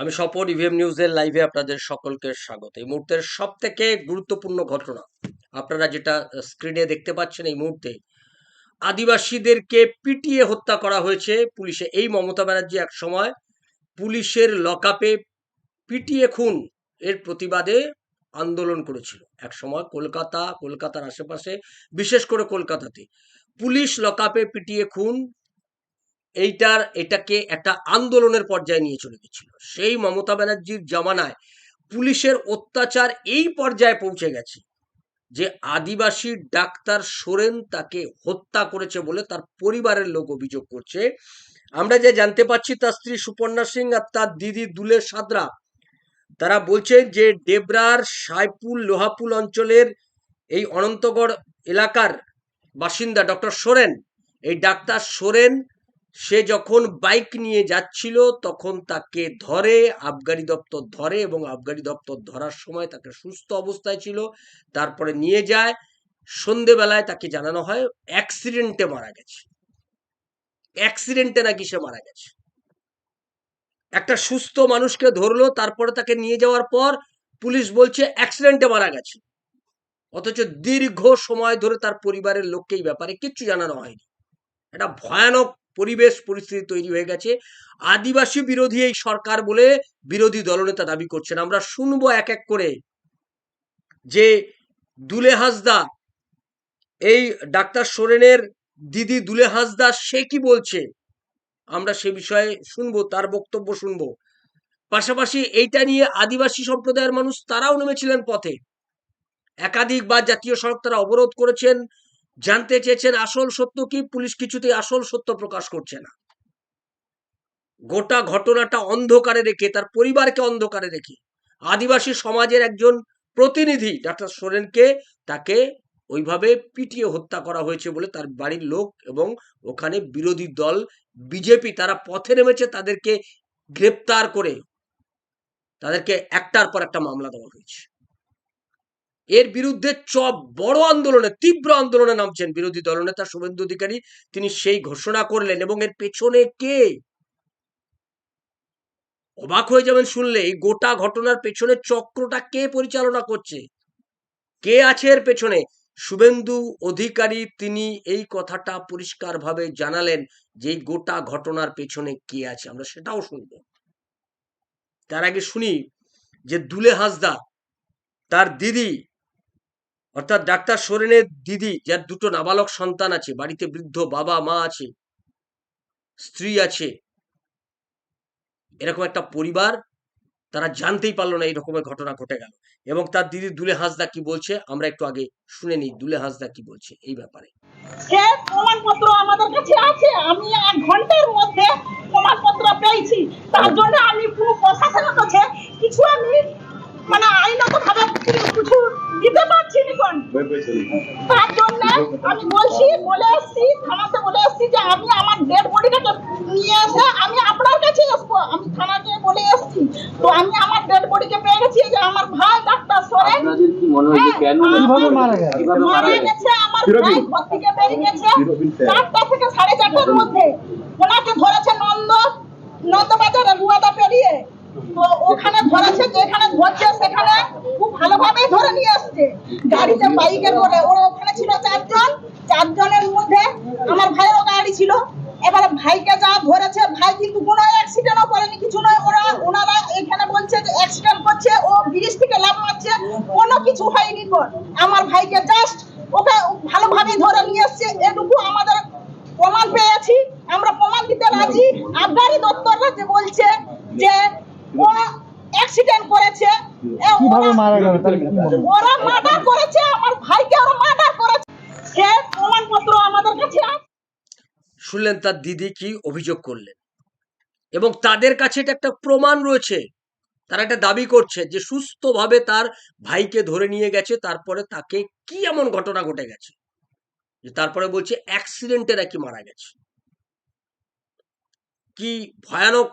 আমি স্বপন ইভিএম নিউজের লাইভে আপনাদের সকলকে স্বাগত। এই মুহূর্তের সব থেকে গুরুত্বপূর্ণ ঘটনা, আপনারা যেটা স্ক্রিনে দেখতে পাচ্ছেন এই মুহূর্তে, আদিবাসীদেরকে পিটিয়ে হত্যা করা হয়েছে পুলিশে। এই মমতা ব্যানার্জি এক সময় পুলিশের লকআপে পিটিয়ে খুন এর প্রতিবাদে আন্দোলন করেছিল। এক সময় কলকাতা, কলকাতার আশেপাশে, বিশেষ করে কলকাতাতে। পুলিশ লকআপে পিটিয়ে খুন এইটার, এটাকে একটা আন্দোলনের পর্যায়ে নিয়ে চলে গেছিল। সেই মমতা ব্যানার্জির জামানায় পুলিশের অত্যাচার এই পর্যায়ে পৌঁছে গেছে যে আদিবাসী ডাক্তার সোরেন তাকে হত্যা করেছে বলে তার পরিবারের লোক অভিযোগ করছে। আমরা যে জানতে পাচ্ছি তার স্ত্রী সুপর্ণা সিং আর তার দিদি দুলে সাদরা তারা বলছেন যে ডেবরার সাইপুল লোহাপুল অঞ্চলের এই অনন্তগড় এলাকার বাসিন্দা ডক্টর সোরেন, এই ডাক্তার সোরেন সে যখন বাইক নিয়ে যাচ্ছিল, তখন তাকে ধরে আবগারি দপ্তর ধরে এবং আবগারি দপ্তর ধরার সময় তাকে সুস্থ অবস্থায় ছিল। তারপরে নিয়ে যায়। সন্ধেবেলায় তাকে জানানো হয়, অ্যাক্সিডেন্টে মারা গেছে। অ্যাক্সিডেন্টে নাকি সে মারা গেছে? একটা সুস্থ মানুষকে ধরলো, তারপরে তাকে নিয়ে যাওয়ার পর পুলিশ বলছে, অ্যাক্সিডেন্টে মারা গেছে। অথচ দীর্ঘ সময় ধরে তার পরিবারের লোককে এই ব্যাপারে কিচ্ছু জানানো হয়নি। একটা ভয়ানক পরিবেশ পরিস্থিতি তৈরি হয়ে গেছে। আদিবাসী বিরোধী এই সরকার বলে বিরোধী দলনেতা দাবি করছেন। আমরা শুনব এক এক করে যে দুলে হাসদা, এই ডাক্তার সোরেনের দিদি দুলে হাসদা, সে কি বলছে? আমরা সে বিষয়ে শুনব, তার বক্তব্য শুনব। পাশাপাশি এইটা নিয়ে আদিবাসী সম্প্রদায়ের মানুষ, তারাও নেমেছিলেন পথে। একাধিকবার জাতীয় সড়ক তারা অবরোধ করেছেন। জানতে চেয়েছেন আসল সত্য কি? পুলিশ কিছুতেই আসল সত্য প্রকাশ করছে না। গোটা ঘটনাটা অন্ধকারে রেখে, তার পরিবারকে অন্ধকারে রেখে, আদিবাসী সমাজের একজন প্রতিনিধি, ডাক্তার সোরেনকে তাকে ওইভাবে পিটিয়ে হত্যা করা হয়েছে বলে তার বাড়ির লোক এবং ওখানে বিরোধী দল, বিজেপি তারা পথে নেমেছে, তাদেরকে গ্রেপ্তার করে তাদেরকে একটার পর একটা মামলা দেওয়া হয়েছে। এর বিরুদ্ধে চপ বড় আন্দোলনে, তীব্র আন্দোলনে নামছেন বিরোধী দলনেতা শুভেন্দু অধিকারী। তিনি সেই ঘোষণা করলেন এবং এর পেছনে কে? অবাক হয়ে যাবেন শুনলে, এই গোটা ঘটনার পেছনে চক্রটা কে পরিচালনা করছে? কে আছে এর পেছনে? শুভেন্দু অধিকারী তিনি এই কথাটা পরিষ্কারভাবে জানালেন যে গোটা ঘটনার পেছনে কে আছে, আমরা সেটাও শুনব। তার আগে শুনি যে দুলে হাসদা, তার দিদি অর্থাৎ ডাক্তার সোরেনের দিদি, যার দুটো নাবালক সন্তান আছে, বাড়িতে বৃদ্ধ বাবা, মা আছে, স্ত্রী আছে, এরকম একটা পরিবার, তারা জানতেই পারল না এই রকমের ঘটনা ঘটে গেল। এবং তার দিদি দুলে হাসদা কি বলছে, আমরা একটু আগে শুনে নিই, দুলে হাসদা কি বলছে এই ব্যাপারে। প্রমাণপত্র আমাদের কাছে আছে, আমি এক ঘণ্টার মধ্যে প্রমাণপত্র পেয়েছি। তার জন্য আমি পুরো প্রশাসনের কাছে কিছু আমি মানে আইনত ভাবে কিছু দিতে পারছি না কোন। তার জন্য আমি বলছি বলে এসছি থানাতে বলে এসছি যে আমি আমার ডেড বডিটাকে নিয়ে এসে আমি আপনার কাছে আসব। আমি থানাতে বলে এসছি। তো আমি আমার ডেড বডিকে পেয়ে গেছি যে আমার ভাই ডাক্তার আপনাদের কি মনে হয় যে কেন কীভাবে মারা? কীভাবে মারা গেছে আমার ভাই ঘর থেকে বেরিয়ে গেছে। চারটা থেকে সাড়ে চারটার মধ্যে। ওনাকে ধরেছে নন্দ নন্দ বাজারে রুয়াদা পেরিয়ে। করে কোনো কিছু ও ব্রিজ থেকে লাভ কোনো কিছু হয়নি কোন আমার ভাইকে জাস্ট ওকে ভালোভাবে ধরে নিয়ে এসছে। এটুকু আমাদের প্রমাণ পেয়েছি, আমরা প্রমাণ দিতে রাজি। আবগারি দপ্তররা যে বলছে অ্যাক্সিডেন্ট করেছে কীভাবে মারা গেল তাহলে কি মনে ওরা মার্ডার করেছে আমার ভাইকে ওরা মার্ডার করেছে। সে প্রমাণপত্র আমাদের কাছে আছে? শুনলেন তার দিদি কি অভিযোগ করলেন? এবং তাদের কাছে এটা একটা প্রমাণ রয়েছে। তারা একটা দাবি করছে যে সুস্থভাবে তার ভাইকে ধরে নিয়ে গেছে তারপরে তাকে কি এমন ঘটনা ঘটে গেছে? যে তারপরে বলছে অ্যাক্সিডেন্টে নাকি মারা গেছে। কি ভয়ানক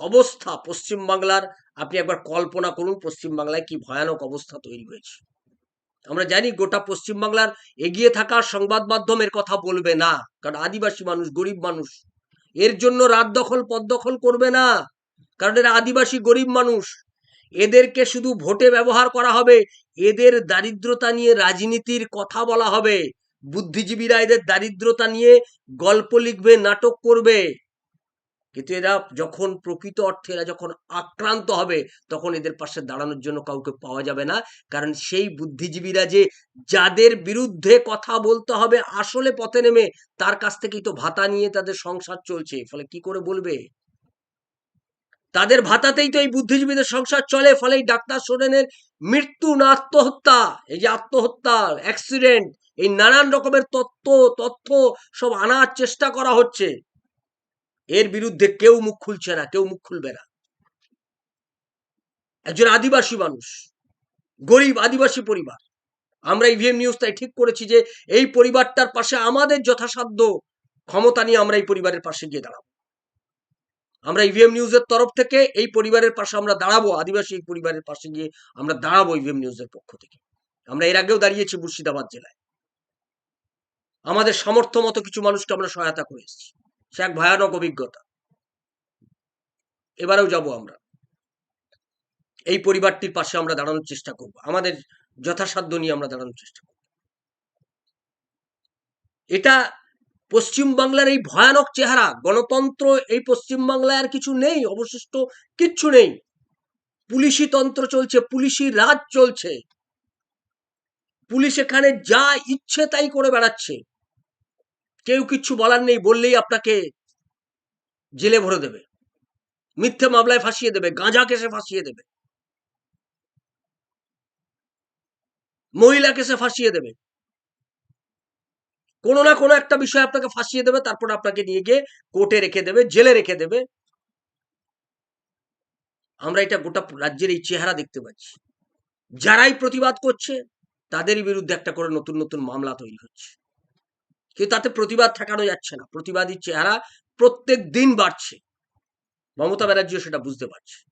অবস্থা পশ্চিম বাংলার আপনি একবার কল্পনা করুন পশ্চিম বাংলায় কি ভয়ানক অবস্থা তৈরি হয়েছে। আমরা জানি গোটা পশ্চিম বাংলার এগিয়ে থাকা সংবাদ মাধ্যমের কথা বলবে না, কারণ আদিবাসী মানুষ, গরিব মানুষ। এর জন্য রাত দখল পদ দখল করবে না, কারণ এরা আদিবাসী, গরিব মানুষ। এদেরকে শুধু ভোটে ব্যবহার করা হবে, এদের দারিদ্রতা নিয়ে রাজনীতির কথা বলা হবে। বুদ্ধিজীবীরা এদের দারিদ্রতা নিয়ে গল্প লিখবে, নাটক করবে। কিন্তু এরা যখন প্রকৃত অর্থে এরা যখন আক্রান্ত হবে, তখন এদের পাশে দাঁড়ানোর জন্য কাউকে পাওয়া যাবে না। কারণ সেই বুদ্ধিজীবীরা যে যাদের বিরুদ্ধে কথা বলতে হবে, আসলে পথে নেমে তার কাছ থেকেই তো ভাতা নিয়ে তাদের সংসার চলছে। ফলে কি করে বলবে? তাদের ভাতাতেই তো এই বুদ্ধিজীবীদের সংসার চলে, ফলে এই ডাক্তার সোরেনের মৃত্যু না, আত্মহত্যা, এই যে আত্মহত্যা অ্যাক্সিডেন্ট এই নানান রকমের তত্ত্ব, তথ্য সব আনার চেষ্টা করা হচ্ছে। এর বিরুদ্ধে কেউ মুখ খুলছে না, কেউ মুখ খুলবে না। একজন আদিবাসী মানুষ, গরিব আদিবাসী পরিবার। আমরা ইভিএম নিউজ তাই ঠিক করেছি যে এই পরিবারটার পাশে আমাদের যথাসাধ্য ক্ষমতা নিয়ে আমরা এই পরিবারের পাশে গিয়ে দাঁড়াবো। আমরা ইভিএম নিউজের তরফ থেকে এই পরিবারের পাশে আমরা দাঁড়াবো, আদিবাসী এই পরিবারের পাশে গিয়ে আমরা দাঁড়াবো ইভিএম নিউজের পক্ষ থেকে। আমরা এর আগেও দাঁড়িয়েছি মুর্শিদাবাদ জেলায়। আমাদের সামর্থ্য মতো কিছু মানুষকে আমরা সহায়তা করে এসেছি। সে এক ভয়ানক অভিজ্ঞতা। এবারেও যাব আমরা। এই পরিবারটির পাশে আমরা দাঁড়ানোর চেষ্টা করব। আমাদের যথাসাধ্য নিয়ে আমরা দাঁড়ানোর চেষ্টা করব। এটা পশ্চিম বাংলার এই ভয়ানক চেহারা, গণতন্ত্র, এই পশ্চিম বাংলায় আর কিছু নেই, অবশিষ্ট কিচ্ছু নেই। পুলিশি তন্ত্র চলছে, পুলিশি রাজ চলছে। পুলিশ এখানে যা ইচ্ছে তাই করে বেড়াচ্ছে। কেউ বলার নেই, বললেই আপনাকে জেলে ভরে দেবে। মিথ্যে মামলায় ফাঁসিয়ে দেবে, গাঁজা কেসে ফাঁসিয়ে দেবে। মহিলা কেসে ফাঁসিয়ে দেবে। কোনো না কোনো একটা বিষয় আপনাকে ফাঁসিয়ে দেবে, তারপর আপনাকে নিয়ে গিয়ে কোর্টে রেখে দেবে, জেলে রেখে দেবে। আমরা এটা গোটা রাজ্যের এই চেহারা দেখতে পাচ্ছি। যারাই প্রতিবাদ করছে তাদেরই বিরুদ্ধে একটা করে নতুন নতুন মামলা তৈরি হচ্ছে। কিন্তু তাতে প্রতিবাদ ঠেকানো যাচ্ছে না। প্রতিবাদী চেহারা প্রত্যেক দিন বাড়ছে। মমতা ব্যানার্জিও সেটা বুঝতে পারছে।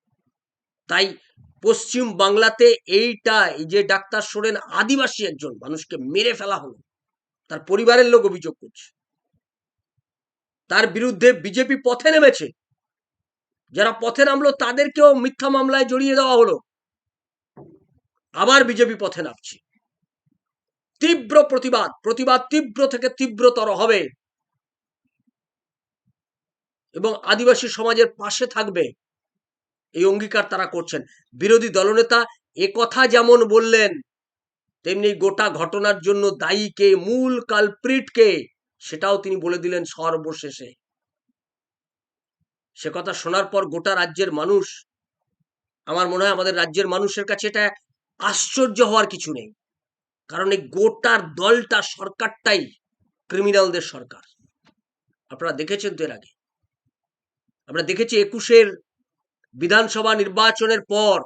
তাই পশ্চিম বাংলাতে এইটা, এই যে ডাক্তার সোরেন আদিবাসী একজন মানুষকে মেরে ফেলা হলো, তার পরিবারের লোক অভিযোগ করছে। তার বিরুদ্ধে বিজেপি পথে নেমেছে। যারা পথে নামলো তাদেরকেও মিথ্যা মামলায় জড়িয়ে দেওয়া হলো। আবার বিজেপি পথে নামছে। তীব্র প্রতিবাদ প্রতিবাদ তীব্র থেকে তীব্রতর হবে। এবং আদিবাসী সমাজের পাশে থাকবে। এই অঙ্গীকার তারা করছেন। বিরোধী দলনেতা কথা যেমন বললেন, তেমনি গোটা ঘটনার জন্য দায়ী কে, মূল কালপ্রিট কে, সেটাও তিনি বলে দিলেন সর্বশেষে। সে কথা শোনার পর গোটা রাজ্যের মানুষ, আমার মনে হয় আমাদের রাজ্যের মানুষের কাছে এটা আশ্চর্য হওয়ার কিছু নেই। কারণ এই গোটার দলটা সরকারটাই ক্রিমিনালদের সরকার। আপনারা দেখেছেন তো এর আগে? আমরা দেখেছি একুশের বিধানসভা নির্বাচনের পর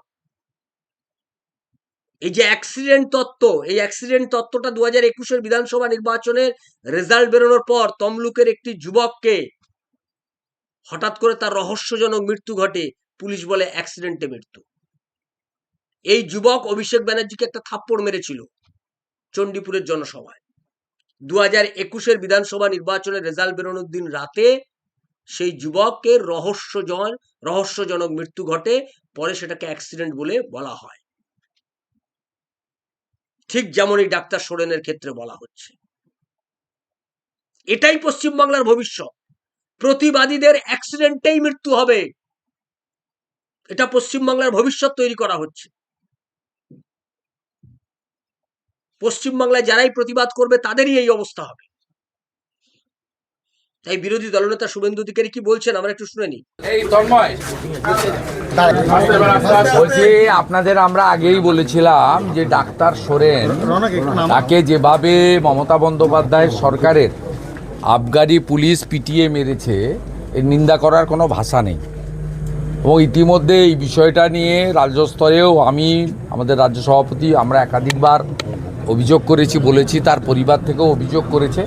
এই যে অ্যাক্সিডেন্ট তত্ত্ব, এই অ্যাক্সিডেন্ট তত্ত্বটা দু হাজার একুশের বিধানসভা নির্বাচনের রেজাল্ট বেরোনোর পর তমলুকের একটি যুবককে হঠাৎ করে তার রহস্যজনক মৃত্যু ঘটে, পুলিশ বলে অ্যাক্সিডেন্টে মৃত্যু। এই যুবক অভিষেক ব্যানার্জিকে একটা থাপ্পড় মেরেছিল। চণ্ডীপুরের জনসভায়। দু হাজার বিধানসভা নির্বাচনের রেজাল্ট বেরোনোর দিন রাতে সেই যুবকের রহস্যজন রহস্যজনক মৃত্যু ঘটে, পরে সেটাকে অ্যাক্সিডেন্ট বলে বলা হয়। ঠিক যেমন এই ডাক্তার সোরেনের ক্ষেত্রে বলা হচ্ছে। এটাই পশ্চিমবাংলার ভবিষ্যৎ। প্রতিবাদীদের অ্যাক্সিডেন্টেই মৃত্যু হবে। এটা পশ্চিমবাংলার ভবিষ্যৎ তৈরি করা হচ্ছে। পশ্চিমবাংলায় যারাই প্রতিবাদ করবে তাদেরই এই অবস্থা হবে। তাই বিরোধী দলনেতা শুভেন্দু অধিকারী কি বলছেন? আমরা একটু শুনে নিই। এই তন্ময়। বলছি আপনাদের আমরা আগেই বলেছিলাম যে ডাক্তার সোরেন তাকে যেভাবে মমতা বন্দ্যোপাধ্যায়ের সরকারের আবগারি পুলিশ পিটিয়ে মেরেছে এর নিন্দা করার কোনো ভাষা নেই। এবং ইতিমধ্যে এই বিষয়টা নিয়ে রাজ্যস্তরেও আমি আমাদের রাজ্য সভাপতি আমরা একাধিকবার অভিযোগ করেছি, বলেছি, তার পরিবার থেকেও অভিযোগ করেছে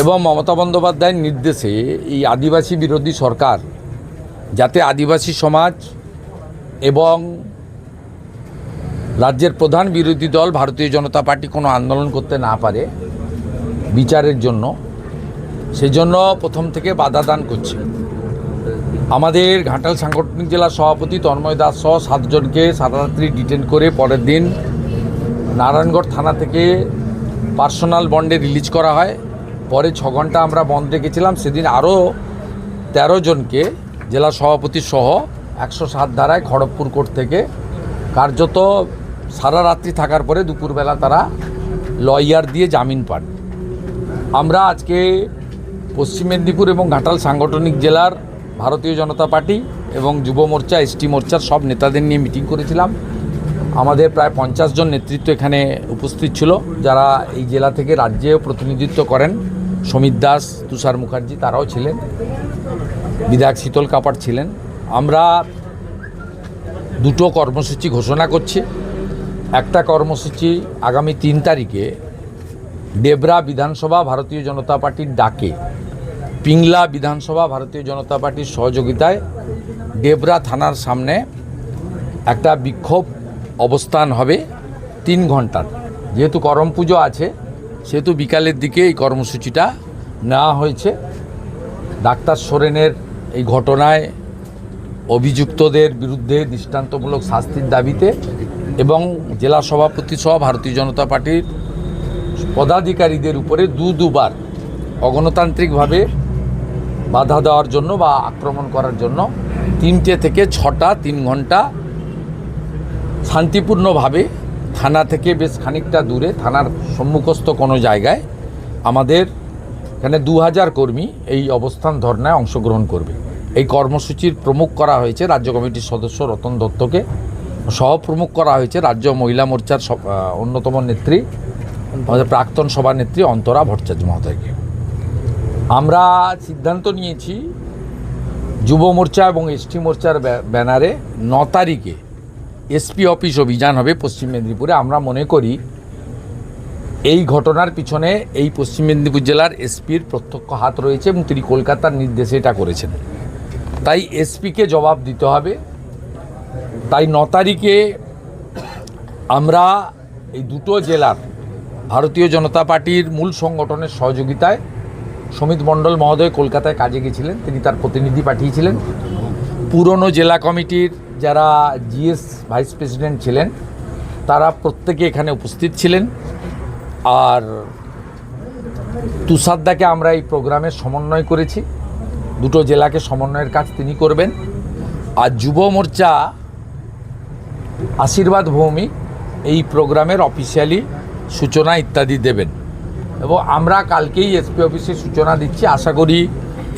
এবং মমতা বন্দ্যোপাধ্যায়ের নির্দেশে এই আদিবাসী বিরোধী সরকার যাতে আদিবাসী সমাজ এবং রাজ্যের প্রধান বিরোধী দল ভারতীয় জনতা পার্টি কোনো আন্দোলন করতে না পারে বিচারের জন্য, সেজন্য প্রথম থেকে বাধা দান করছে। আমাদের ঘাটাল সাংগঠনিক জেলার সভাপতি তন্ময় দাস সহ সাতজনকে সারারাত্রি ডিটেন করে পরের দিন নারায়ণগড় থানা থেকে পার্সোনাল বন্ডে রিলিজ করা হয়। পরে ছ ঘণ্টা আমরা বন্ধ রেখেছিলাম। সেদিন আরও তেরো জনকে জেলা সভাপতি সহ একশো সাত ধারায় খড়গপুর কোর্ট থেকে কার্যত সারা রাত্রি থাকার পরে দুপুরবেলা তারা লয়ার দিয়ে জামিন পান। আমরা আজকে পশ্চিম মেদিনীপুর এবং ঘাটাল সাংগঠনিক জেলার ভারতীয় জনতা পার্টি এবং যুব মোর্চা এসটি মোর্চার সব নেতাদের নিয়ে মিটিং করেছিলাম। আমাদের প্রায় পঞ্চাশ জন নেতৃত্ব এখানে উপস্থিত ছিল, যারা এই জেলা থেকে রাজ্যেও প্রতিনিধিত্ব করেন। সমীর দাস, তুষার মুখার্জি, তারাও ছিলেন। বিধায়ক শীতল কাপাট ছিলেন। আমরা দুটো কর্মসূচি ঘোষণা করছি। একটা কর্মসূচি আগামী তিন তারিখে ডেবরা বিধানসভা ভারতীয় জনতা পার্টির ডাকে, পিংলা বিধানসভা ভারতীয় জনতা পার্টির সহযোগিতায় ডেবরা থানার সামনে একটা বিক্ষোভ অবস্থান হবে তিন ঘণ্টার। যেহেতু করম পুজো আছে, সেহেতু বিকালের দিকে এই কর্মসূচিটা নেওয়া হয়েছে। ডাক্তার সোরেনের এই ঘটনায় অভিযুক্তদের বিরুদ্ধে দৃষ্টান্তমূলক শাস্তির দাবিতে এবং জেলা সভাপতি সহ ভারতীয় জনতা পার্টির পদাধিকারীদের উপরে দু দুবার অগণতান্ত্রিকভাবে বাধা দেওয়ার জন্য বা আক্রমণ করার জন্য তিনটে থেকে ছটা, তিন ঘণ্টা শান্তিপূর্ণভাবে থানা থেকে বেশ খানিকটা দূরে, থানার সম্মুখস্থ কোনো জায়গায় আমাদের এখানে দু হাজার কর্মী এই অবস্থান ধর্নায় অংশগ্রহণ করবে। এই কর্মসূচির প্রমুখ করা হয়েছে রাজ্য কমিটির সদস্য রতন দত্তকে। সহ প্রমুখ করা হয়েছে রাজ্য মহিলা মোর্চার অন্যতম নেত্রী, আমাদের প্রাক্তন সভানেত্রী অন্তরা ভট্টাচার্য মহোদয়কে। আমরা সিদ্ধান্ত নিয়েছি যুব মোর্চা এবং এসটি মোর্চার ব্যানারে ন তারিখে এসপি অফিস অভিযান হবে পশ্চিম মেদিনীপুরে। আমরা মনে করি এই ঘটনার পিছনে এই পশ্চিম মেদিনীপুর জেলার এসপির প্রত্যক্ষ হাত রয়েছে এবং তিনি কলকাতার নির্দেশে এটা করেছেন। তাই এসপিকে জবাব দিতে হবে। তাই ন তারিখে আমরা এই দুটো জেলার ভারতীয় জনতা পার্টির মূল সংগঠনের সহযোগিতায় সমিত মণ্ডল মহোদয় কলকাতায় কাজে গেছিলেন। তিনি তার প্রতিনিধি পাঠিয়েছিলেন। পুরনো জেলা কমিটির যারা জিএস ভাইস প্রেসিডেন্ট ছিলেন, তারা প্রত্যেকে এখানে উপস্থিত ছিলেন। আর তুষারদাকে আমরা এই প্রোগ্রামের সমন্বয় করেছি। দুটো জেলাকে সমন্বয়ের কাজ তিনি করবেন। আর যুব মোর্চা আশীর্বাদ ভৌমিক এই প্রোগ্রামের অফিসিয়ালি সূচনা ইত্যাদি দেবেন। এবং আমরা কালকেই এসপি অফিসে সূচনা দিচ্ছি। আশা করি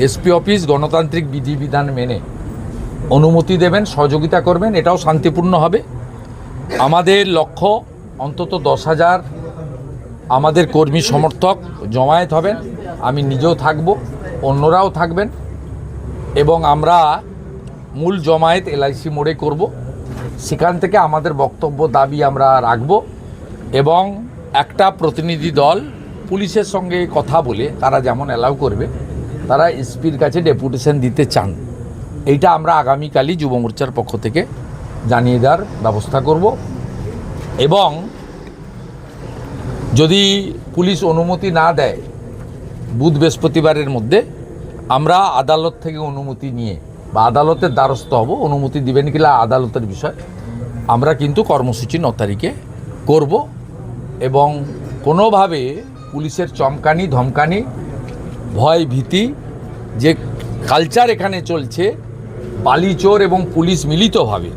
এসপি অফিস গণতান্ত্রিক বিধিবিধান মেনে অনুমতি দেবেন, সহযোগিতা করবেন, এটাও শান্তিপূর্ণ হবে। আমাদের লক্ষ্য, অন্তত দশ হাজার আমাদের কর্মী সমর্থক জমায়েত হবেন। আমি নিজেও থাকব, অন্যরাও থাকবেন। এবং আমরা মূল জমায়েত এলআইসি মোড়ে করব। সেখান থেকে আমাদের বক্তব্য, দাবি আমরা রাখব। এবং একটা প্রতিনিধি দল পুলিশের সঙ্গে কথা বলে তারা যেমন অ্যালাউ করবে, তারা এসপির কাছে ডেপুটেশন দিতে চান। এইটা আমরা আগামীকালই যুব মোর্চার পক্ষ থেকে জানিয়ে দেওয়ার ব্যবস্থা করব। এবং যদি পুলিশ অনুমতি না দেয়, বুধ বৃহস্পতিবারের মধ্যে আমরা আদালত থেকে অনুমতি নিয়ে বা আদালতের দ্বারস্থ হব, অনুমতি দিবেন কিনা আদালতের বিষয়, আমরা কিন্তু কর্মসূচি ন তারিখে করব। এবং কোনোভাবে পুলিশের চমকানি, ধমকানি, ভয় ভীতি, যে কালচার এখানে চলছে বালিচোর এবং পুলিশ মিলিতভাবে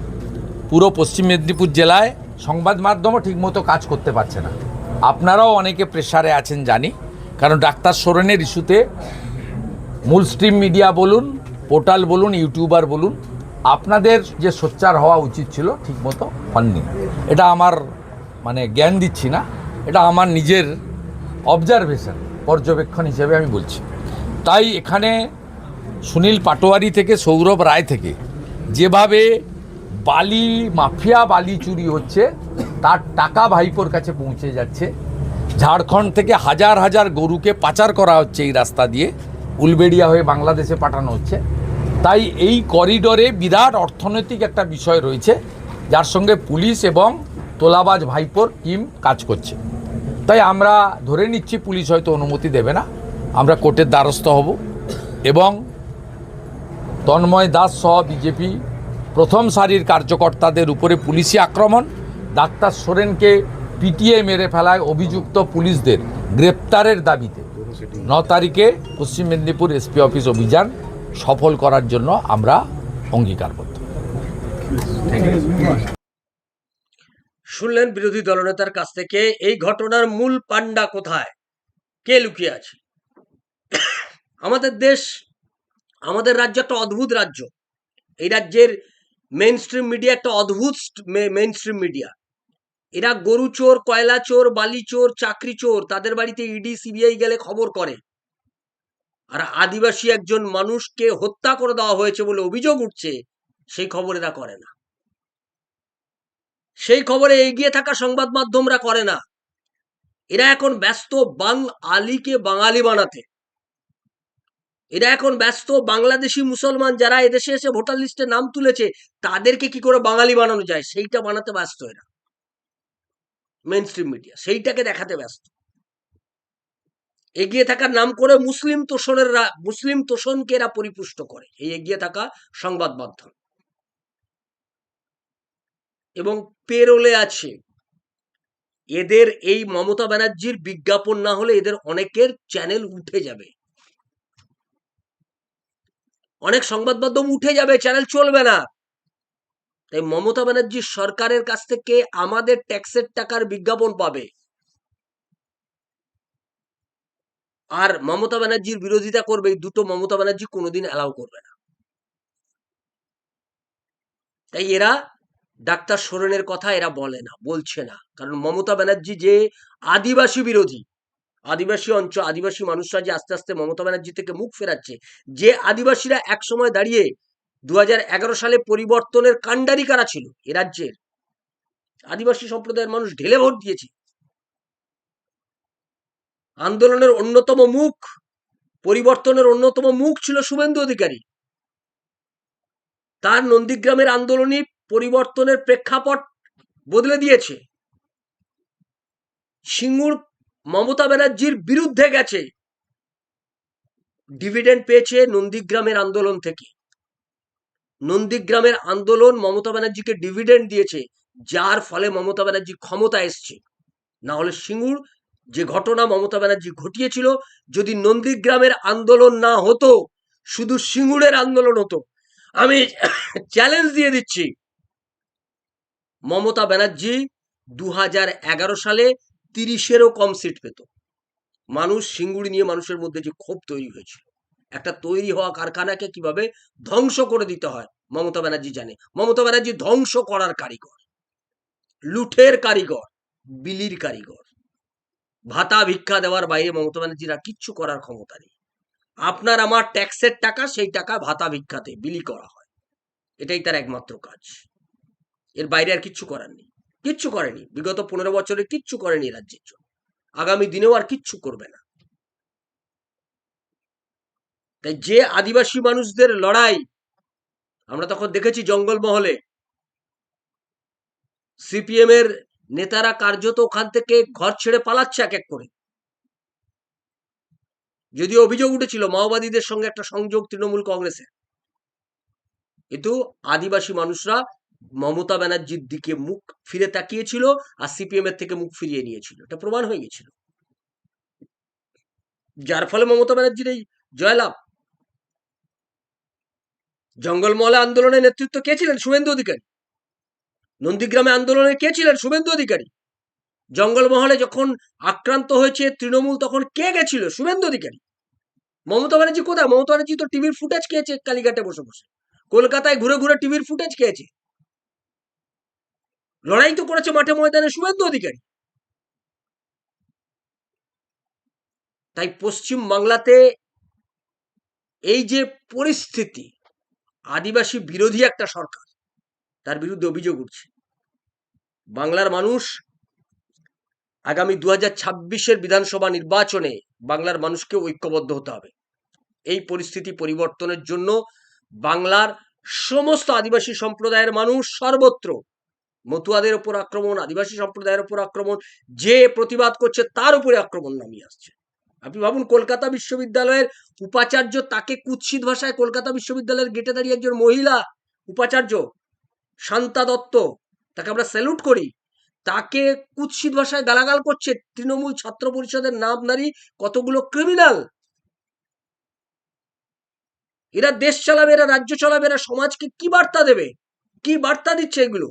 পুরো পশ্চিম মেদিনীপুর জেলায় সংবাদ মাধ্যমও ঠিকমতো কাজ করতে পারছে না। আপনারাও অনেকে প্রেশারে আছেন জানি, কারণ ডাক্তার সোরেনের ইস্যুতে মূল স্ট্রিম মিডিয়া বলুন, পোর্টাল বলুন, ইউটিউবার বলুন, আপনাদের যে সোচ্চার হওয়া উচিত ছিল ঠিকমতো হননি। এটা আমার মানে জ্ঞান দিচ্ছি না, এটা আমার নিজের অবজারভেশন পর্যবেক্ষণ হিসেবে আমি বলছি। তাই এখানে সুনীল পাটোয়ারি থেকে, সৌরভ রায় থেকে, যেভাবে বালি, মাফিয়া বালি চুরি হচ্ছে, তার টাকা ভাইপোর কাছে পৌঁছে যাচ্ছে। ঝাড়খণ্ড থেকে হাজার হাজার গরুকে পাচার করা হচ্ছে এই রাস্তা দিয়ে, উলবেড়িয়া হয়ে বাংলাদেশে পাঠানো হচ্ছে। তাই এই করিডোরে বিরাট অর্থনৈতিক একটা বিষয় রয়েছে, যার সঙ্গে পুলিশ এবং তোলাবাজ ভাইপোর টিম কাজ করছে। তাই আমরা ধরে নিচ্ছি, পুলিশ হয়তো অনুমতি দেবে না। আমরা কোর্টের দ্বারস্থ হব এবং তন্ময় দাস সহ বিজেপি প্রথম সারির কার্যকর্তাদের উপরে পুলিশি আক্রমণ। ডাক্তার সোরেনকে পিটিয়ে মেরে ফেলায় অভিযুক্ত পুলিশদের গ্রেপ্তারের দাবিতে। ন তারিখে পশ্চিম মেদিনীপুর এসপি অফিস অভিযান সফল করার জন্য আমরা অঙ্গীকারবদ্ধ। শুনলেন বিরোধী দলনেতার কাছ থেকে, এই ঘটনার মূল পান্ডা কোথায়? কে লুকিয়ে আছে? আমাদের দেশ আমাদের রাজ্য একটা অদ্ভুত রাজ্য। এই রাজ্যের মেইন স্ট্রিম মিডিয়া একটা অদ্ভুত মেইন স্ট্রিম মিডিয়া এরা গরু চোর, কয়লা চোর, বালি চোর, চাকরি চোর, তাদের বাড়িতে ইডি সিবিআই গেলে খবর করে। আর আদিবাসী একজন মানুষকে হত্যা করে দেওয়া হয়েছে বলে অভিযোগ উঠছে, সেই খবর এরা করে না। সেই খবরে এগিয়ে থাকা সংবাদ মাধ্যমরা করে না। এরা এখন ব্যস্ত বাং আলীকে বাঙালি বানাতে। এরা এখন ব্যস্ত, বাংলাদেশি মুসলমান যারা এদেশে এসে ভোটার লিস্টে নাম তুলেছে, তাদেরকে কি করে বাঙালি বানানো যায়? সেইটা বানাতে ব্যস্ত এরা। মেন স্ট্রিম মিডিয়া সেইটাকে দেখাতে ব্যস্ত। এগিয়ে থাকার নাম করে মুসলিম তোষণের মুসলিম তোষণকে এরা পরিপুষ্ট করে। এই এগিয়ে থাকা সংবাদ মাধ্যম। এবং পেরোলে আছে, এদের এই মমতা ব্যানার্জির বিজ্ঞাপন না হলে এদের অনেকের চ্যানেল উঠে যাবে। অনেক সংবাদ মাধ্যম উঠে যাবে চ্যানেল চলবে না। তাই মমতা ব্যানার্জির সরকারের কাছ থেকে আমাদের ট্যাক্সের টাকার বিজ্ঞাপন পাবে। আর মমতা ব্যানার্জির বিরোধিতা করবে দুটো মমতা ব্যানার্জি কোনোদিন অ্যালাউ করবে না। তাই এরা ডাক্তার সোরেনের কথা এরা বলে না, বলছে না। কারণ মমতা ব্যানার্জি যে আদিবাসী বিরোধী আদিবাসী অঞ্চল আদিবাসী মানুষরা যে আস্তে আস্তে মমতা ব্যানার্জি থেকে মুখ ফেরাচ্ছে, যে আদিবাসীরা এক সময় দাঁড়িয়ে দুহাজার এগারো সালে পরিবর্তনের কাণ্ডারি কারা ছিল? এ রাজ্যের আদিবাসী সম্প্রদায়ের মানুষ ঢেলে ভোট দিয়েছে। আন্দোলনের অন্যতম মুখ, পরিবর্তনের অন্যতম মুখ ছিল শুভেন্দু অধিকারী। তার নন্দীগ্রামের আন্দোলনই পরিবর্তনের প্রেক্ষাপট বদলে দিয়েছে। সিঙ্গুর মমতা ব্যানার্জির বিরুদ্ধে গেছে। ডিভিডেন্ড পেয়েছে নন্দীগ্রামের আন্দোলন থেকে। নন্দীগ্রামের আন্দোলন মমতা ব্যানার্জিকে ডিভিডেন্ড দিয়েছে, যার ফলে মমতা ব্যানার্জি ক্ষমতা এসছে। না হলে সিঙ্গুর যে ঘটনা মমতা ব্যানার্জি ঘটিয়েছিল, যদি নন্দীগ্রামের আন্দোলন না হতো, শুধু সিঙ্গুরের আন্দোলন হতো। আমি চ্যালেঞ্জ দিয়ে দিচ্ছি। মমতা ব্যানার্জি দু হাজার এগারো সালে তিরিশেরও কম সিট পেত। মানুষ সিঙ্গুড়ি নিয়ে মানুষের মধ্যে যে ক্ষোভ তৈরি হয়েছিল, একটা তৈরি হওয়া কারখানাকে কীভাবে ধ্বংস করে দিতে হয়, মমতা ব্যানার্জি জানে। মমতা ব্যানার্জি ধ্বংস করার কারিগর, লুঠের কারিগর, বিলির কারিগর। ভাতা ভিক্ষা দেওয়ার বাইরে মমতা ব্যানার্জির আর কিচ্ছু করার ক্ষমতা নেই। আপনার আমার ট্যাক্সের টাকা, সেই টাকা ভাতা ভিক্ষাতে বিলি করা হয়। এটাই তার একমাত্র কাজ। এর বাইরে আর কিচ্ছু করার নেই। কিচ্ছু করেনি। বিগত পনেরো বছরে কিচ্ছু করেনি রাজ্যের জন্য। আগামী দিনেও আর কিচ্ছু করবে না। তাই যে আদিবাসী মানুষদের লড়াই, আমরা তখন দেখেছি জঙ্গলমহলে সিপিএম এর নেতারা কার্যত ওখান থেকে ঘর ছেড়ে পালাচ্ছে এক এক করে। যদিও অভিযোগ উঠেছিল মাওবাদীদের সঙ্গে একটা সংযোগ তৃণমূল কংগ্রেসের। কিন্তু আদিবাসী মানুষরা মমতা ব্যানার্জির দিকে মুখ ফিরে তাকিয়েছিল আর সিপিএম এর থেকে মুখ ফিরিয়ে নিয়েছিল। এটা প্রমাণ হয়ে গেছিল। যার ফলে মমতা ব্যানার্জির এই জয়লাভ। জঙ্গলমহলে আন্দোলনের নেতৃত্ব কে ছিলেন? শুভেন্দু অধিকারী। নন্দীগ্রামে আন্দোলনে কে ছিলেন? শুভেন্দু অধিকারী। জঙ্গলমহলে যখন আক্রান্ত হয়েছে তৃণমূল, তখন কে গেছিল? শুভেন্দু অধিকারী। মমতা ব্যানার্জি কোথায়? মমতা ব্যানার্জি তো টিভির ফুটেজ খেয়েছে কালীঘাটে বসে বসে। কলকাতায় ঘুরে ঘুরে টিভির ফুটেজ খেয়েছে। লড়াই তো করেছে মাঠে ময়দানে শুভেন্দু অধিকারী। তাই পশ্চিম বাংলাতে এই যে পরিস্থিতি, আদিবাসী বিরোধী একটা সরকার, তার বিরুদ্ধে অভিযোগ উঠছে। বাংলার মানুষ আগামী দু হাজার ছাব্বিশের বিধানসভা নির্বাচনে বাংলার মানুষকে ঐক্যবদ্ধ হতে হবে। এই পরিস্থিতি পরিবর্তনের জন্য বাংলার সমস্ত আদিবাসী সম্প্রদায়ের মানুষ সর্বত্র মতুয়াদের ওপর আক্রমণ, আদিবাসী সম্প্রদায়ের ওপর আক্রমণ, যে প্রতিবাদ করছে তার উপরে আক্রমণ নামিয়ে আসছে। আপনি ভাবুন, কলকাতা বিশ্ববিদ্যালয়ের উপাচার্য তাকে কুৎসিত ভাষায় কলকাতা বিশ্ববিদ্যালয়ের গেটে দাঁড়িয়ে একজন মহিলা উপাচার্য, শান্তা দত্ত, তাকে আমরা স্যালুট করি, তাকে কুৎসিত ভাষায় গালাগাল করছে তৃণমূল ছাত্র পরিষদের নাম নারী কতগুলো ক্রিমিনাল এরা দেশ চালাবে, এরা রাজ্য চালাবে, এরা সমাজকে কি বার্তা দেবে? কি বার্তা দিচ্ছে এগুলো?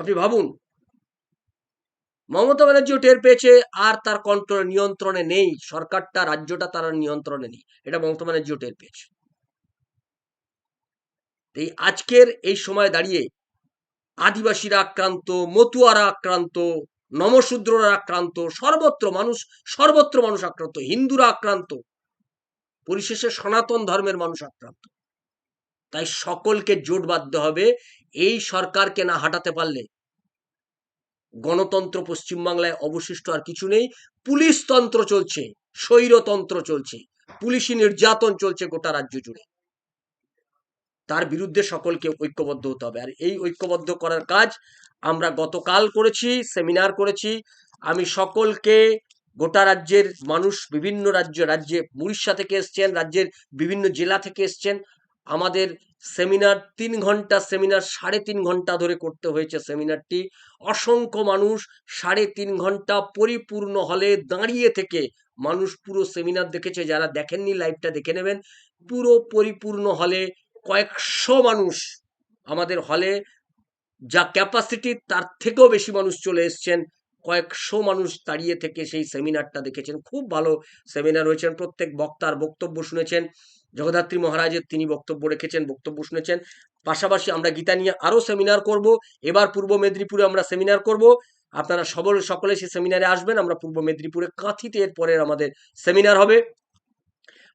আপনি ভাবুন, মমতা ব্যানার্জিও টের পেয়েছে আর তার কন্ট্রোল, নিয়ন্ত্রণে নেই, সরকারটা, রাজ্যটা তার নিয়ন্ত্রণে নেই, এটা মমতা ব্যানার্জিও টের পেয়েছে। এই আজকের এই সময় দাঁড়িয়ে আদিবাসীরা আক্রান্ত, মতুয়ারা আক্রান্ত, নমশূদ্ররা আক্রান্ত, সর্বত্র মানুষ সর্বত্র মানুষ আক্রান্ত, হিন্দুরা আক্রান্ত, পরিশেষে সনাতন ধর্মের মানুষ আক্রান্ত। তাই সকলকে জোট বাঁধতে হবে এই সরকারকে না হাঁটাতে পারলে গণতন্ত্র পশ্চিমবাংলায় অবশিষ্ট আর কিছু নেই। পুলিশ তন্ত্র চলছে, স্বৈরতন্ত্র চলছে, পুলিশি নির্যাতন চলছে গোটা রাজ্য জুড়ে। তার বিরুদ্ধে সকলকে ঐক্যবদ্ধ হতে হবে। আর এই ঐক্যবদ্ধ করার কাজ আমরা গতকাল করেছি, সেমিনার করেছি। আমি সকলকে গোটা রাজ্যের মানুষ, বিভিন্ন রাজ্য, রাজ্যে উড়িষ্যা থেকে এসছেন, রাজ্যের বিভিন্ন জেলা থেকে এসছেন আমাদের সেমিনার তিন ঘণ্টা সেমিনার সাড়ে তিন ঘণ্টা ধরে করতে হয়েছে সেমিনারটি অসংখ্য মানুষ সাড়ে তিন ঘণ্টা পরিপূর্ণ হলে দাঁড়িয়ে থেকে মানুষ পুরো সেমিনার দেখেছে। যারা দেখেননি লাইভটা দেখে নেবেন। পুরো পরিপূর্ণ হলে কয়েকশো মানুষ আমাদের হলে যা ক্যাপাসিটি তার থেকেও বেশি মানুষ চলে এসছেন। কয়েকশো মানুষ দাঁড়িয়ে থেকে সেই সেমিনারটা দেখেছেন। খুব ভালো সেমিনার হয়েছেন। প্রত্যেক বক্তার বক্তব্য শুনেছেন। জগদ্ধাত্রী মহারাজের তিনি বক্তব্য রেখেছেন, বক্তব্য শুনেছেন। পাশাপাশি আমরা গীতা নিয়ে আরও সেমিনার করব। এবার পূর্ব মেদিনীপুরে আমরা সেমিনার করব। আপনারা সবল, সকলে সেই সেমিনারে আসবেন। আমরা পূর্ব মেদিনীপুরে কাঁথিতে এর পরের আমাদের সেমিনার হবে।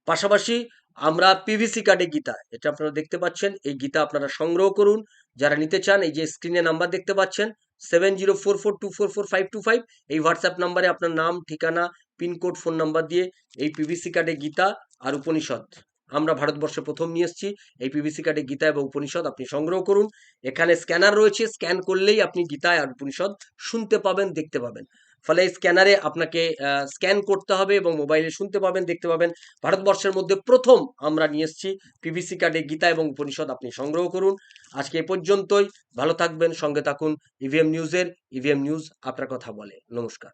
পাশাপাশি আমরা পিভিসি কার্ডে গীতা, এটা আপনারা দেখতে পাচ্ছেন। এই গীতা আপনারা সংগ্রহ করুন। যারা নিতে চান, এই যে স্ক্রিনে নাম্বার দেখতে পাচ্ছেন seven zero four four two four four five two five এই হোয়াটসঅ্যাপ নাম্বারে আপনার নাম, ঠিকানা পিনকোড ফোন নাম্বার দিয়ে এই পিভিসি কার্ডে গীতা আর উপনিষদ। আমরা ভারতবর্ষে প্রথম নিয়ে এসেছি। এই পিভিসি কার্ডে গীতা এবং উপনিষদ আপনি সংগ্রহ করুন। এখানে স্ক্যানার রয়েছে। স্ক্যান করলেই আপনি গীতা আর উপনিষদ শুনতে পাবেন, দেখতে পাবেন। ফলে এই স্ক্যানারে আপনাকে স্ক্যান করতে হবে এবং মোবাইলে শুনতে পাবেন, দেখতে পাবেন। ভারতবর্ষের মধ্যে প্রথম আমরা নিয়ে এসেছি পিভিসি কার্ডে গীতা এবং উপনিষদ আপনি সংগ্রহ করুন। আজকে এ পর্যন্তই। ভালো থাকবেন, সঙ্গে থাকুন। ইভিএম নিউজের ইভিএম নিউজ আপনার কথা বলে। নমস্কার।